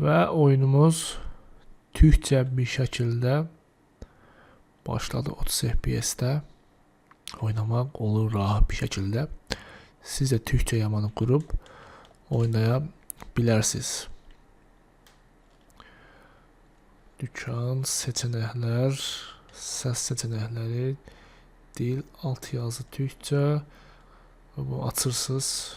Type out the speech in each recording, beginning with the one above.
Ve oyunumuz Türkçe bir şekilde başladı 30 FPS'te oynamak olur rahat bir şekilde. Siz de Türkçe yamanı kurup oynayabilirsiniz. Dükkan, seçenekler, ses seçenekleri, dil, alt yazı Türkçe. Bu açırsız.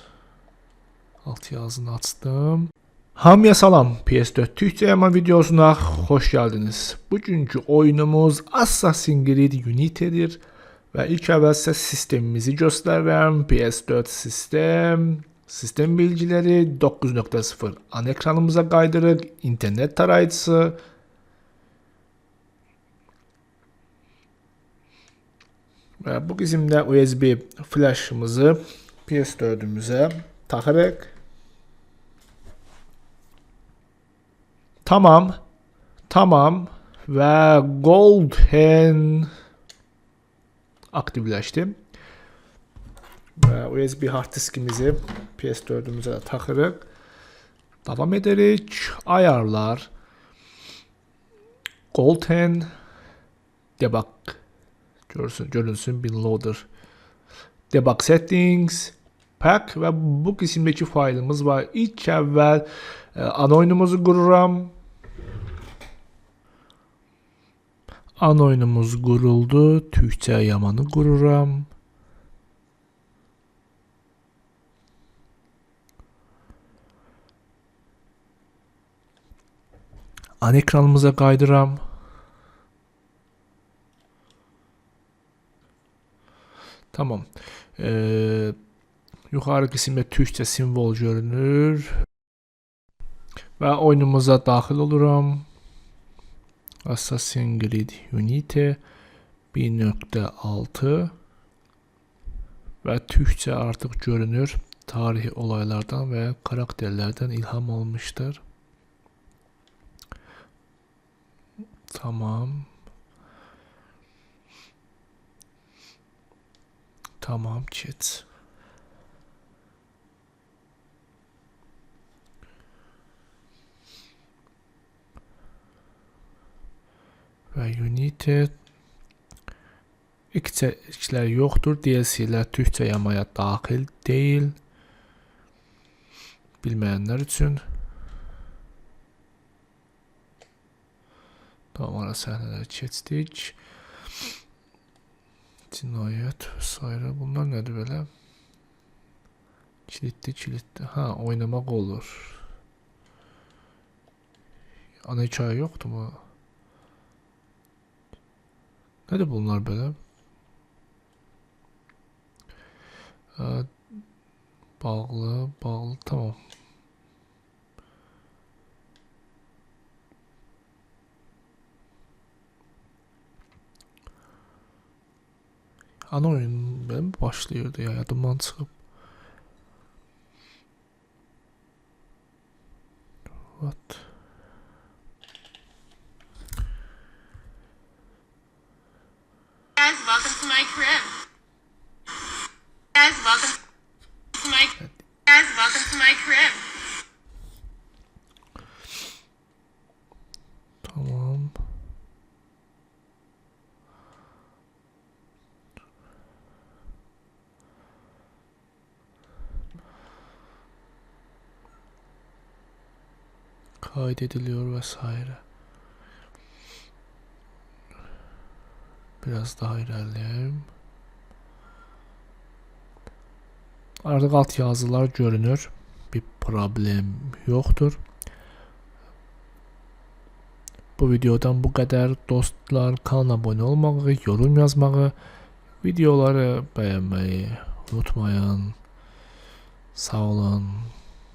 Alt yazını açtım. Hamıya salam. PS4 Türkçe videosuna hoş geldiniz. Bugünkü oyunumuz Assassin's Creed Unity'dir. Ve ilk size sistemimizi göstereyim. PS4 sistem, sistem bilgileri 9.0 an ekranımıza kaydırık, internet tarayıcısı, ve bu kısımda USB flash'ımızı PS4'ümüze takarak Tamam. Tamam. Ve Golden aktifleşti. Ve USB hard diskimizi PS4'ümüze takarak devam ederek ayarlar. Golden. Debug görsün, görünsün bin loader. Debug settings pack ve bu kısımdaki failimiz var. İlk evvel e, ana oyunumuzu kururam. Ana oyunumuz yamanı kururam. Ana ekranımıza kaydıram. Tamam. Ee, yukarı kısımda Türkçe simbol görünür. Ve oyunumuza dahil olurum. Assassin's Creed Unity 1.6 ve Türkçe artık görünür. Tarihi olaylardan ve karakterlerden ilham almıştır. Tamam. Tamam chat. Ve Unity içerikler yoktur. DLC'ler Türkçe yamaya dahil değil. Bilmeyenler için. Tamam ara sahneleri geçtik. Cinayet vesaire. Bunlar nedir böyle? Kilitli kilitli. Ha oynamak olur. Ana hikaye yoktu mu? Nedir bunlar böyle? Ee, bağlı, bağlı, tamam. Ana oyun benim başlıyordu ya yadımdan çıkıp. What? Welcome to my crib. Guys, welcome to my guys, welcome to my crib. Tamam. Kaydediliyor vesaire. Biraz daha ilerleyelim. Artık alt yazılar görünür. Bir problem yoktur. Bu videodan bu kadar dostlar kanala abone olmağı, yorum yazmağı, videoları beğenmeyi unutmayın. Sağ olun.